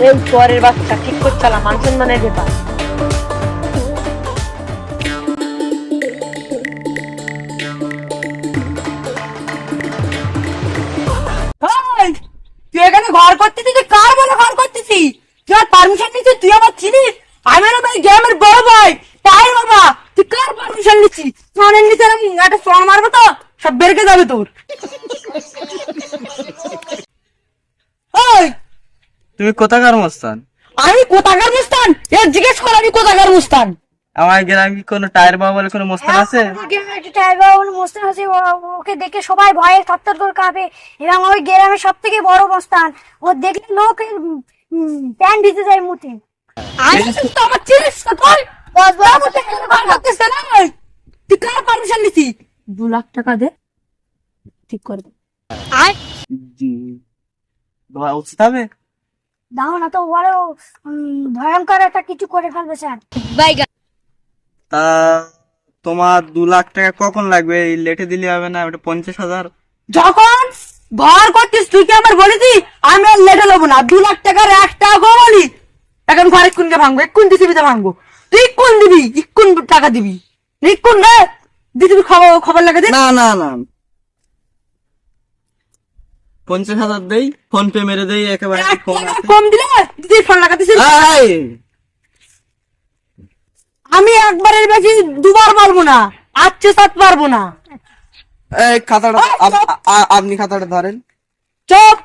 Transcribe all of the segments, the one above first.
এই পরের বাচ্চা ঠিক করছালাম মান সম্মানের ব্যাপার এই, তুই এখানে ঘর করতেছিস কার বলে ঘর করতেছিস তুই আর পারমিশন নিচ্ছিস তুই আমার চিনিস? আমি না ভাই গ্রামের বড় ভাই তাই বাবা তুই কার পারমিশন নিচ্ছিস? সোনের নিচে একটা সোন মারবো তো সব বেরকে যাবে তোর। তুমি কোথাকার মস্তান? আমি কোথাকার মুস্তান? এর জিজ্ঞেস কর আমি কোথাকার মুস্তান? আমার গ্রামে কি কোনো টায়ার বাবা বলে কোনো মস্তান আছে? গ্রামের একটা টাইগার বলে মস্তান আছে। ওকে দেখে সবাই ভয়ে থরথর করে কাঁপে। এবং ওই গ্রামের সব থেকে বড় মস্তান। ও দেখলে লোক প্যান্ট দিতে যায় মুঠে। আমি তো আমার চিনিস তুই? বস তো এখানে ঘর করতেছিস না তুই কার পারমিশন নিছিস? দু লাখ টাকা দে। ঠিক করে দে। তোমার উচিত হবে? দাও না তো বড় ভয়ঙ্কর একটা কিছু করে ফেলবে স্যার। তা তোমার দু লাখ টাকা কখন লাগবে? এই লেটে দিলে হবে না ওটা পঞ্চাশ হাজার। যখন ঘর করছিস তুই কি আমার বলেছি আমি আর লেটে নেব না দু লাখ টাকার এক টাকা বলি এখন ঘর এক্ষুনকে ভাঙবো এক্ষুন দিতে ভাঙবো। তুই কোন দিবি? ইক্ষুন টাকা দিবি। ইক্ষুন রে দিদি খবর খবর লাগে না না না পঞ্চাশ হাজার দেই ফোন পে মেরে দেই একেবারে ফোন কম দিলে দিদি ফোন লাগাতেছিস এই, আমি একবারের বেশি দুবার পারব না। আচ্ছা সাত পারব না। এই খাতাটা আপনি খাতাটা ধরেন। চপ!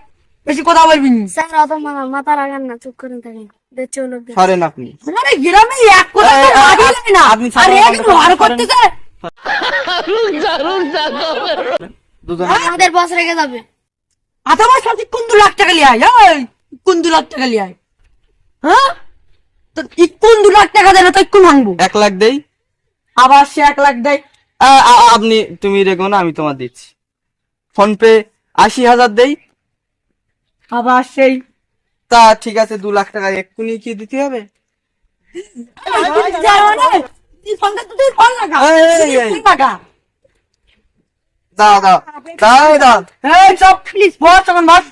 বেশি কথা বলবি না। স্যার অত মাথা লাগান না চুপ করে থাকেন। দেখছে ধরেন আপনি। আরে গ্রামে এক কথা এই, তো আ- আগে আ- লাগে না। আপনি আর ছাড়েন, এক আপনি ঘর ছাড়েন। করতেছে। দুজন। আমাদের বস রেখে যাবে। আতামার সাথে কোন দু লাখ টাকা লিয়াই এই কোন দু লাখ টাকা লিয়াই হ্যাঁ? তো ই কোন দু লাখ টাকা দেয় না তো কোন ভাঙবো? এক লাখ দেই। আবার সে এক লাখ দেয়। আ- আ- আপনি তুমি রেখো না আমি তোমার দিচ্ছি। ফোন পে আশি হাজার দেই। আবার সেই। তা ঠিক আছে দু লাখ টাকা এক্ষুনি কি দিতে হবে? তুই ফোনটা তো তুই ফোন লাগা। এই, এই, তুই ফোন লাগা। দাও দাও দাও দাও। এই সব প্লিজ বস এখন বস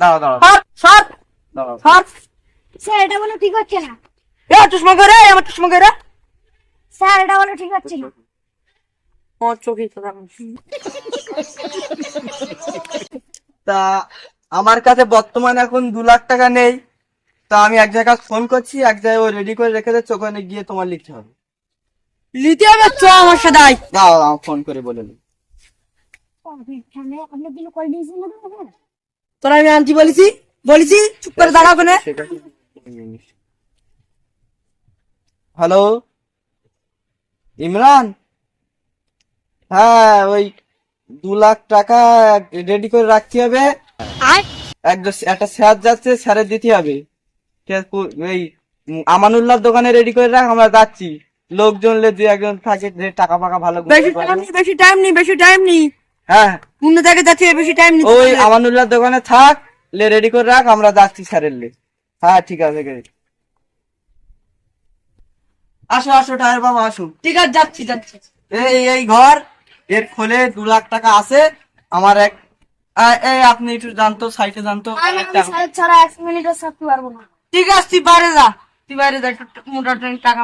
দাও দাও। স্যার এটা বলে ঠিক হচ্ছে না। এ চশমা করে আমার চশমা করে স্যার এটা বলে ঠিক হচ্ছে না। তো আমার কাছে বর্তমানে এখন দু লাখ টাকা নেই। তা আমি এক জায়গায় ফোন করছি এক জায়গায় ও রেডি করে রেখে দিচ্ছে ওখানে গিয়ে তোমার লিখতে হবে। লিখতে হবে চ আমার সাথে আয়। দাও দাও ফোন করে বলে নি আপনি আপনি দিলে করে দিয়েছেন না তো? তোরা আমি আনছি বলেছি বলেছি চুপ করে দাঁড়াও কেন হ্যালো? ইমরান? হ্যাঁ ওই দু লাখ টাকা রেডি করে রাখতে হবে। একদম একটা স্যার যাচ্ছে স্যারের দিতে হবে। এই উম, দোকানে রেডি করে রাখ আমরা যাচ্ছি। লোকজন লে দুই একজন থাকে টাকা ফাকা ভালো বেশি টাইম নেই বেশি টাইম নেই বেশি টাইম নেই হ্যাঁ। যাচ্ছি বেশি টাইম ওই দোকানে থাক লে রেডি করে রাখ আমরা যাচ্ছি স্যারের লে। হ্যাঁ ঠিক আছে গে। আসো আসো টায়ার বাবা আসো। ঠিক আছে যাচ্ছি যাচ্ছি। এই এই ঘর এর খোলে দু লাখ টাকা আছে। আমার এক এই আপনি একটু জানতো সাইটে জানতো। ছাড়া এক মিনিটও থাকতে পারব না। ঠিক আছে তুই বাইরে যা। তুই বাইরে যা একটু মোটা টাকা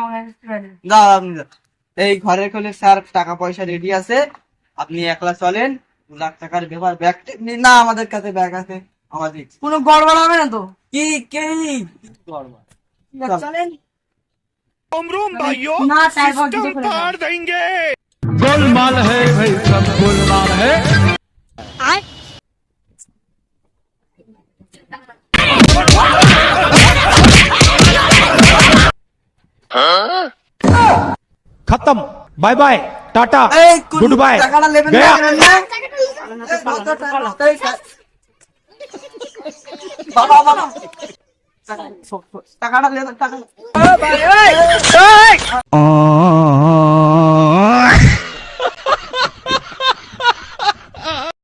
যা। আপনি যান। এই ঘরের খোলে স্যার টাকা পয়সা রেডি আছে। আপনি একলা চলেন দু লাখ টাকার ব্যাপার ব্যাগ না আমাদের কাছে ব্যাগ আছে আমাদের কোনো গড়বড় হবে না তো কি কি কি করবো? ঠিক আছে, চলেন रोम रोम भाइयों না চাই ভাগ দিতে सिस्टम পারে না। पार देंगे गोलमाल है भाई सब गोलमाल है নেবেন না? এই কত টাকা? এই টা- বাবা বাবা টাকাটা নেবেন টাকা এই, এই, এই!